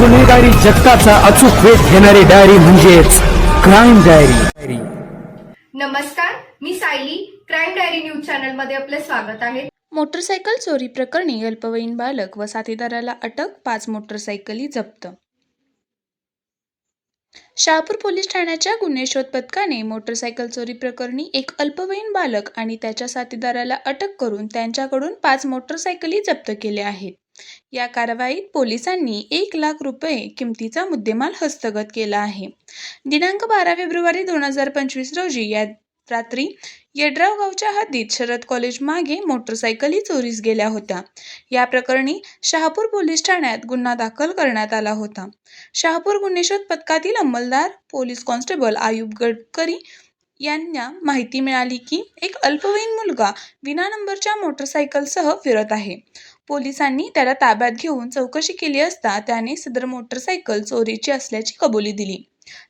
गुन्हेगारी जगताचा अचूक वेध घेणारी डायरी म्हणजेच क्राईम डायरी नमस्कार मी सायली. क्राईम डायरी न्यूज चॅनलमध्ये आपले स्वागत आहे. मोटरसायकल चोरी प्रकरणी अल्पवयीन बालक व साथीदाराला अटक पाच मोटरसायकली जप्त. शहापूर पोलीस ठाण्याच्या गुन्हे शोध पथकाने मोटरसायकल चोरी प्रकरणी एक अल्पवयीन बालक आणि त्याच्या साथीदाराला अटक करून त्यांच्याकडून पाच मोटरसायकली जप्त केल्या आहेत. या कारवाईत पोलिसांनी एक लाख रुपये किमतीचा मुद्देमाल हस्तगत केला आहे. दिनांक बारा फेब्रुवारी दोन हजार पंचवीस रोजी या रात्री येड्राव गावच्या हद्दीत शरद कॉलेज मागे मोटरसायकली चोरीस गेल्या होत्या. या प्रकरणी शहापूर पोलीस ठाण्यात गुन्हा दाखल करण्यात आला होता. शहापूर गुन्हे शोध पथकातील अंमलदार पोलीस कॉन्स्टेबल आयुब गडकरी यांना माहिती मिळाली की एक अल्पवयीन मुलगा विना नंबरच्या मोटरसायकलसह फिरत आहे. पोलिसांनी त्याला ताब्यात घेऊन चौकशी केली असता त्याने सदर मोटरसायकल चोरीची असल्याची कबुली दिली.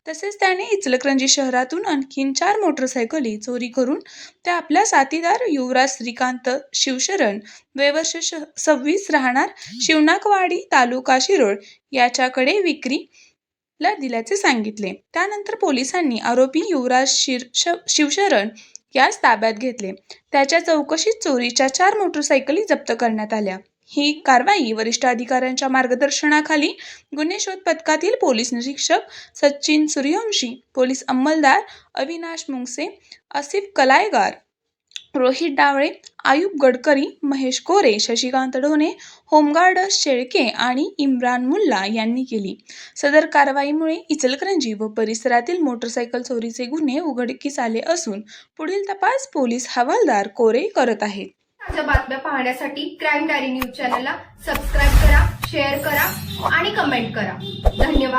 तसेच त्याने इचलकरंजी शहरातून आणखीन चार मोटरसायकली चोरी करून त्या आपल्या साथीदार युवराज श्रीकांत शिवशरण वयवर्ष श सव्वीस राहणार शिवनाकवाडी तालुका शिरोळ याच्याकडे विक्री ला दिल्याचे सांगितले. त्यानंतर पोलिसांनी आरोपी युवराज शिर श शिवशरण यास ताब्यात घेतले. त्याच्या चौकशीत चोरीच्या चार मोटरसायकली जप्त करण्यात आल्या. ही कारवाई वरिष्ठ अधिकाऱ्यांच्या मार्गदर्शनाखाली गुन्हे शोध पथकातील पोलीस निरीक्षक सचिन सूर्यवंशी पोलीस अंमलदार अविनाश मुंगसे आसिफ कलायगार रोहित डावळे आयुब गडकरी महेश कोरे शशिकांत ढोणे होमगार्ड शेळके आणि इम्रान मुल्ला यांनी केली. सदर कारवाईमुळे इचलकरंजी व परिसरातील मोटरसायकल चोरीचे गुन्हे उघडकीस आले असून पुढील तपास पोलीस हवालदार कोरे करत आहेत. ताज्या बातम्या पाहण्यासाठी क्राईम डायरी न्यूज चॅनलला सबस्क्राईब करा शेअर करा आणि कमेंट करा. धन्यवाद.